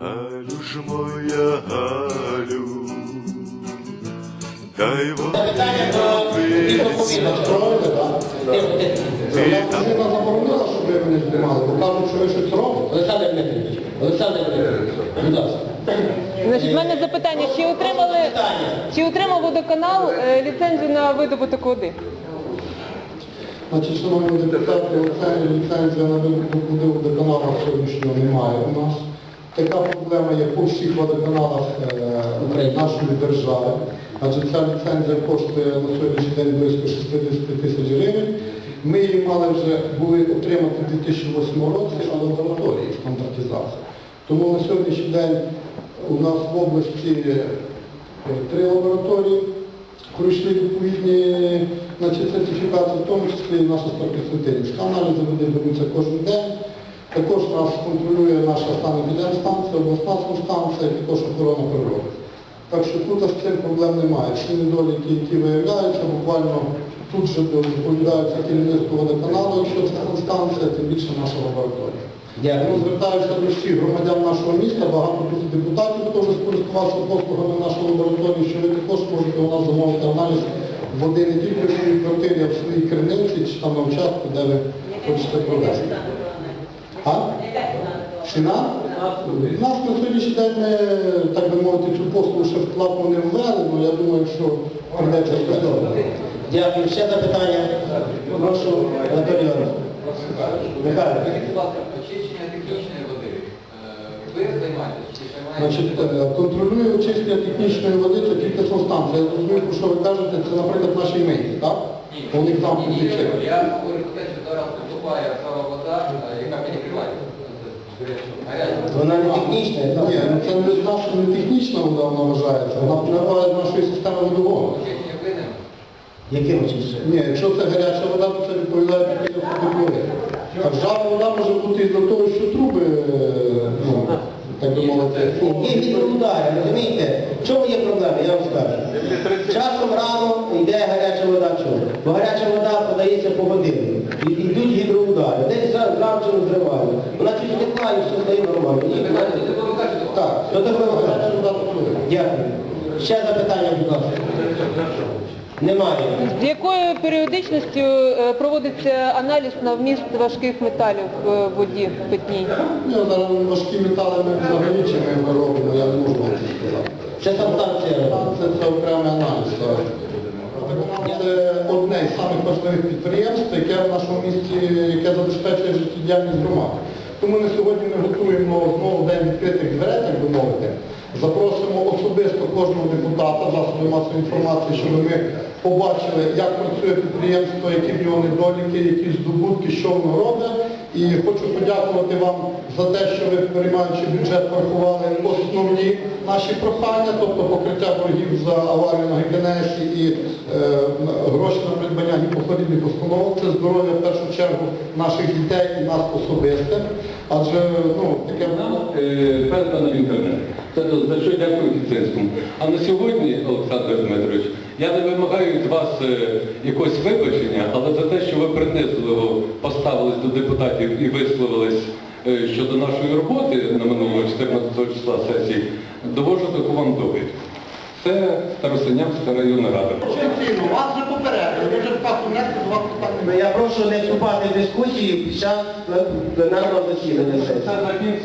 Галю ж моя Галю, хай вона ти там Вона заборонила, щоб ви мене знімали, бо кажуть, що ви щось робите. Олександр Дмитрович, Олександр Дмитрович, будь ласка. Значить, в мене запитання, чи отримали, чи отримав водоканал е, ліцензію на видобуток води? Значить, шановні депутати, ліцензія, на видобуток води водоканалах сьогоднішнього немає у нас. Така проблема є по всіх водоканалах е, нашої держави. Адже ця ліцензія коштує на сьогоднішній день близько 60 тисяч гривень. Ми її мали вже були отримати в 2008 році, а лабораторії стандартизації. Тому на сьогоднішній день у нас в області е, три лабораторії пройшли відповідні сертифікації, в тому числі і наша Старокостянтинівська. Аналізи води беруться кожен день. Також нас контролює наша санепідемстанція, обласна станція, також охорона природи. Так що тут з цим проблем немає. Всі недоліки, які виявляються, буквально тут же доповідаються керівництво водоканалу, якщо це станція, тим більше наша лабораторія. Дякую. звертаюся до всіх громадян нашого міста, багато тут депутатів теж скористувався послугами нашої лабораторії, що ви також можете у нас замовити аналіз води не тільки в своїй квартирі, а в своїй криниці чи там на участку, де ви хочете провести. А? Ціна? Нас на сьогоднішній день ми, так би мовити, цю послугу ще в платну не ввели, але я думаю, що прийдеться ввести. Дякую. Ще запитання. Прошу, Анатолій. Михайло. Будь ласка, очищення технічної води. Е, Ви займаєтесь Значить, е, контролює очищення технічної води, це тільки санстанція. Я розумію, про що ви кажете, це, наприклад, наші мийки, так? Ні, ні, ні. Я говорю про те, що зараз поступає сама вода, е, яка перекриває. Вона не технічна? Ні, ну це не наша не технічна вода, вона вважається, вона впливає з нашої системи. Очищення винен. Яким очищенням? Ні, якщо це гаряча вода, то це відповідає підприємство теплові. А жара вода може бути із-за того, що труби, е, ну, так би мовити, Є гідроудари, розумієте? В чому є проблема, я вам скажу. Часом рано йде гаряча вода чому? Бо гаряча вода подається по годину. І йдуть гідроудари. Десь зранку розривають. Вона чуть текла і все стає нормально. Ні, це так, Що вода. Дякую. Ще запитання, будь ласка. Немає. З якою періодичністю е, проводиться аналіз на вміст важких металів в воді питній? Ні, зараз важкі метали ми взагалі чи ми робимо, я не можу вам це сказати. Це санстанція. Це, це окремий аналіз. Це одне з самих важливих підприємств, яке в нашому місті, яке забезпечує життєдіяльність громади. Тому на сьогодні ми готуємо знову день відкритих дверей, так би мовити. Запросимо особисто кожного депутата, засоби масової інформації, щоб ми побачили, як працює підприємство, які в нього недоліки, які здобутки, що воно робить. І хочу подякувати вам за те, що ви, приймаючи бюджет, врахували основні наші прохання, тобто покриття боргів за аварію на ГКНС і е, гроші на придбання гіпохлорідних установок. Це здоров'я в першу чергу наших дітей і нас особисте. Адже ну, таке Е, передано в інтернет. Це що дякую офіцерському. А на сьогодні, Олександр Дмитрович, я не вимагаю від вас е, якогось вибачення, але за те, що ви принизливо поставились до депутатів і висловились е, щодо нашої роботи на минулого 14 числа сесії, довожу таку вам довідку. Це Старосинявська районна рада. Вас вже попередили, ви вже в касу внесли, до вас. Я прошу не вступати в дискусії під час пленарного засідання сесії.